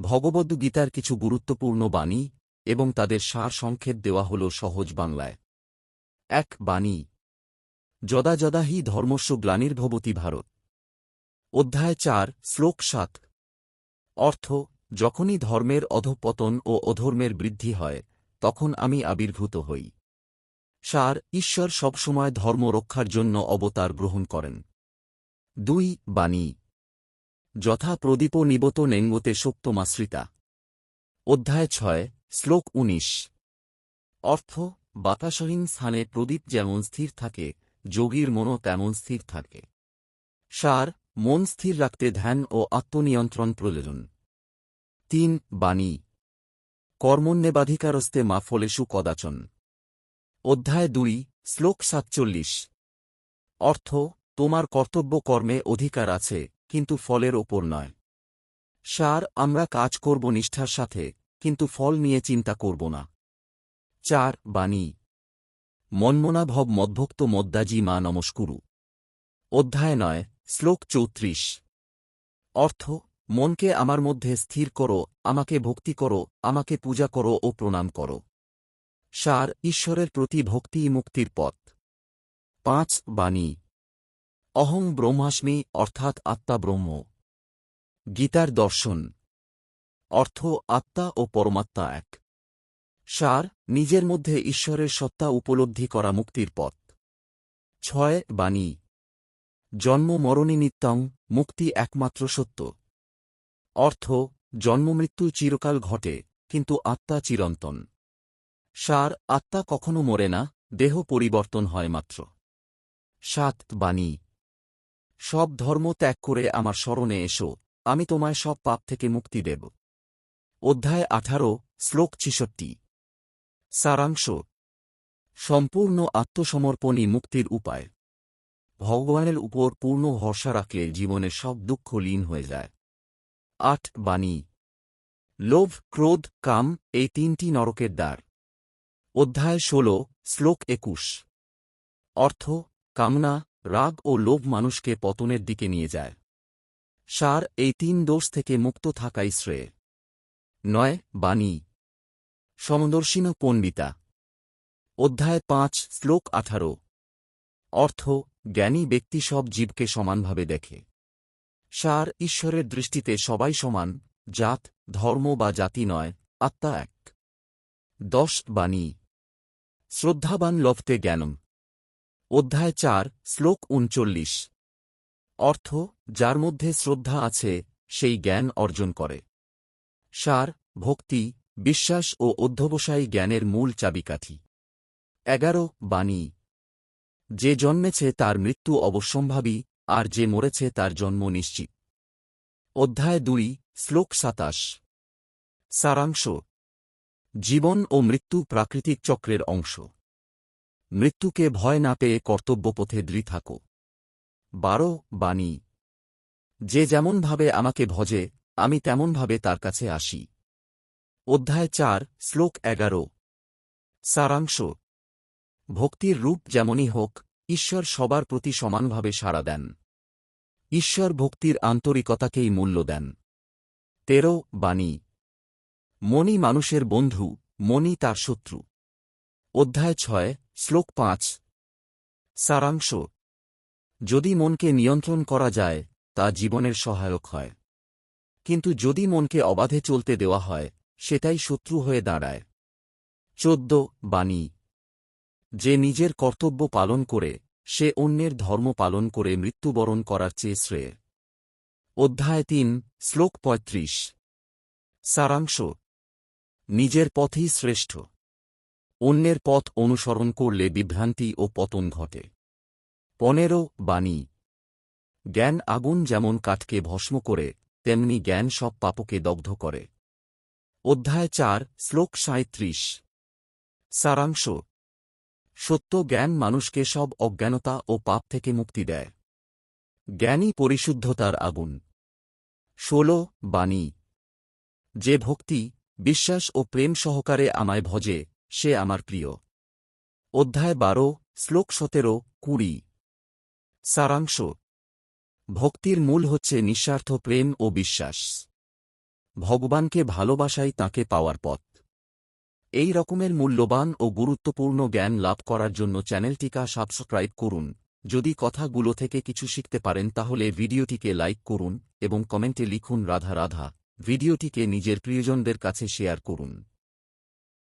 ভগবদ্গীতার কিছু গুরুত্বপূর্ণ বাণী এবং তাদের সার সংক্ষেপ দেওয়া হল সহজ বাংলায়। এক, বাণী। যদা যদা হি ধর্মস্য গ্লানির্ভবতী ভারত। অধ্যায় চার, শ্লোক সাত। অর্থ, যখনই ধর্মের অধঃপতন ও অধর্মের বৃদ্ধি হয়, তখন আমি আবির্ভূত হই। সার, ঈশ্বর সবসময় ধর্ম রক্ষার জন্য অবতার গ্রহণ করেন। দুই, বাণী। যথা প্রদীপ নিবত নেঙ্গতে শক্তমাশ্রিতা অধ্যায় ছয়, শ্লোক উনিশ। অর্থ, বাতাসহীন স্থানে প্রদীপ যেমন স্থির থাকে, যোগীর মনও তেমন স্থির থাকে। সার, মন স্থির রাখতে ধ্যান ও আত্মনিয়ন্ত্রণ প্রয়োজন। তিন, বাণী। কর্মণ্যেবাধিকারস্তে মা ফলেষু কদাচন অধ্যায় দুই, শ্লোক সাতচল্লিশ। অর্থ, তোমার কর্তব্য কর্মে অধিকার আছে কিন্তু ফলের ওপর নয়। সার, আমরা কাজ করব নিষ্ঠার সাথে, কিন্তু ফল নিয়ে চিন্তা করব না। চার, বাণী। মন্মনাভব মদ্ভক্ত মদ্দাজি মা নমস্কুরু। অধ্যায় নয়, শ্লোক চৌত্রিশ। অর্থ, মনকে আমার মধ্যে স্থির করো, আমাকে ভক্তি করো, আমাকে পূজা করো ও প্রণাম করো। সার, ঈশ্বরের প্রতি ভক্তিই মুক্তির পথ। পাঁচ, বাণী। অহং ব্রহ্মাস্মি অর্থাৎ আত্মা ব্রহ্ম। গীতার দর্শন। অর্থ আত্মা ও পরমাত্মা এক। সার, নিজের মধ্যে ঈশ্বরের সত্তা উপলব্ধি করা মুক্তির পথ। ছয়, বাণী। জন্ম মরণী নিত্যং, মুক্তি একমাত্র সত্য। অর্থ জন্মমৃত্যু চিরকাল ঘটে, কিন্তু আত্মা চিরন্তন। সার, আত্মা কখনো মরে না, দেহ পরিবর্তন হয় মাত্র। সাত, বাণী। সব ধর্ম ত্যাগ করে আমার স্মরণে এসো, আমি তোমায় সব পাপ থেকে মুক্তি দেব। অধ্যায় আঠারো, শ্লোক ছিষট্টি। সারাংশ। সম্পূর্ণ আত্মসমর্পণই মুক্তির উপায়। ভগবানের উপর পূর্ণ ভরসা রাখলে জীবনের সব দুঃখ লীন হয়ে যায়। আট, বাণী। লোভ, ক্রোধ, কাম, এই তিনটি নরকের দ্বার। অধ্যায় ষোল, শ্লোক একুশ। অর্থ, কামনা রাগ ও লোভ মানুষকে পতনের দিকে নিয়ে যায়। সার এই তিন দোষ থেকে মুক্ত থাকাই শ্রেয়। নয়, বাণী। সমদর্শীন পণ্ডিতা। অধ্যায় পাঁচ, শ্লোক আঠারো। অর্থ, জ্ঞানী ব্যক্তি সব জীবকে সমানভাবে দেখে। সার ঈশ্বরের দৃষ্টিতে সবাই সমান, জাত, ধর্ম বা জাতি নয়, আত্মা এক। দশ, বাণী। শ্রদ্ধাবান লফতে জ্ঞানম। অধ্যায় চার, শ্লোক উনচল্লিশ। অর্থ, যার মধ্যে শ্রদ্ধা আছে, সেই জ্ঞান অর্জন করে। সার, ভক্তি, বিশ্বাস ও অধ্যবসায়ী জ্ঞানের মূল চাবিকাঠি। এগারো, বাণী। যে জন্মেছে তার মৃত্যু অবশ্যম্ভাবী, আর যে মরেছে তার জন্ম নিশ্চিত। অধ্যায় দুই, শ্লোক সাতাশ। সারাংশ। জীবন ও মৃত্যু প্রাকৃতিক চক্রের অংশ। মৃত্যুকে ভয় না পেয়ে কর্তব্যপথে দৃঢ় থাকো। বারো, বাণী। যে যেমনভাবে আমাকে ভজে, আমি তেমনভাবে তার কাছে আসি। অধ্যায় চার, শ্লোক এগারো। সারাংশ। ভক্তির রূপ যেমনই হোক, ঈশ্বর সবার প্রতি সমানভাবে সাড়া দেন। ঈশ্বর ভক্তির আন্তরিকতাকেই মূল্য দেন। তেরো, বাণী। মনি মানুষের বন্ধু মনি তার শত্রু। অধ্যায় ছয় শ্লোক পাঁচ। সারাংশ। যদি মনকে নিয়ন্ত্রণ করা যায়, তা জীবনের সহায়ক হয়। কিন্তু যদি মনকে অবাধে চলতে দেওয়া হয়, সেটাই শত্রু হয়ে দাঁড়ায়। চোদ্দ, বাণী। যে নিজের কর্তব্য পালন করে, সে অন্যের ধর্ম পালন করে মৃত্যুবরণ করার চেয়ে শ্রেয়। অধ্যায় তিন, শ্লোক পঁয়ত্রিশ। সারাংশ। নিজের পথই শ্রেষ্ঠ। অন্যের পথ অনুসরণ করলে বিভ্রান্তি ও পতন ঘটে। পনেরো, বাণী। জ্ঞান আগুন যেমন কাঠকে ভস্ম করে, তেমনি জ্ঞান সব পাপকে দগ্ধ করে। অধ্যায় চার, শ্লোক সাঁত্রিশ সারাংশ। সত্য জ্ঞান মানুষকে সব অজ্ঞানতা ও পাপ থেকে মুক্তি দেয়। জ্ঞানী পরিশুদ্ধতার আগুন। ষোল, বাণী। যে ভক্তি, বিশ্বাস ও প্রেম সহকারে আমায় ভজে সে আমার প্রিয়। অধ্যায় বারো, শ্লোক সতেরো, কুড়ি। সারাংশ। ভক্তির মূল হচ্ছে নিঃস্বার্থ প্রেম ও বিশ্বাস। ভগবানকে ভালোবাসাই তাকে পাওয়ার পথ। এই রকমের মূল্যবান ও গুরুত্বপূর্ণ জ্ঞান লাভ করার জন্য চ্যানেলটিকা সাবস্ক্রাইব করুন। যদি কথাগুলো থেকে কিছু শিখতে পারেন, তাহলে ভিডিওটিকে লাইক করুন এবং কমেন্টে লিখুন রাধা রাধা। ভিডিওটিকে নিজের প্রিয়জনদের কাছে শেয়ার করুন।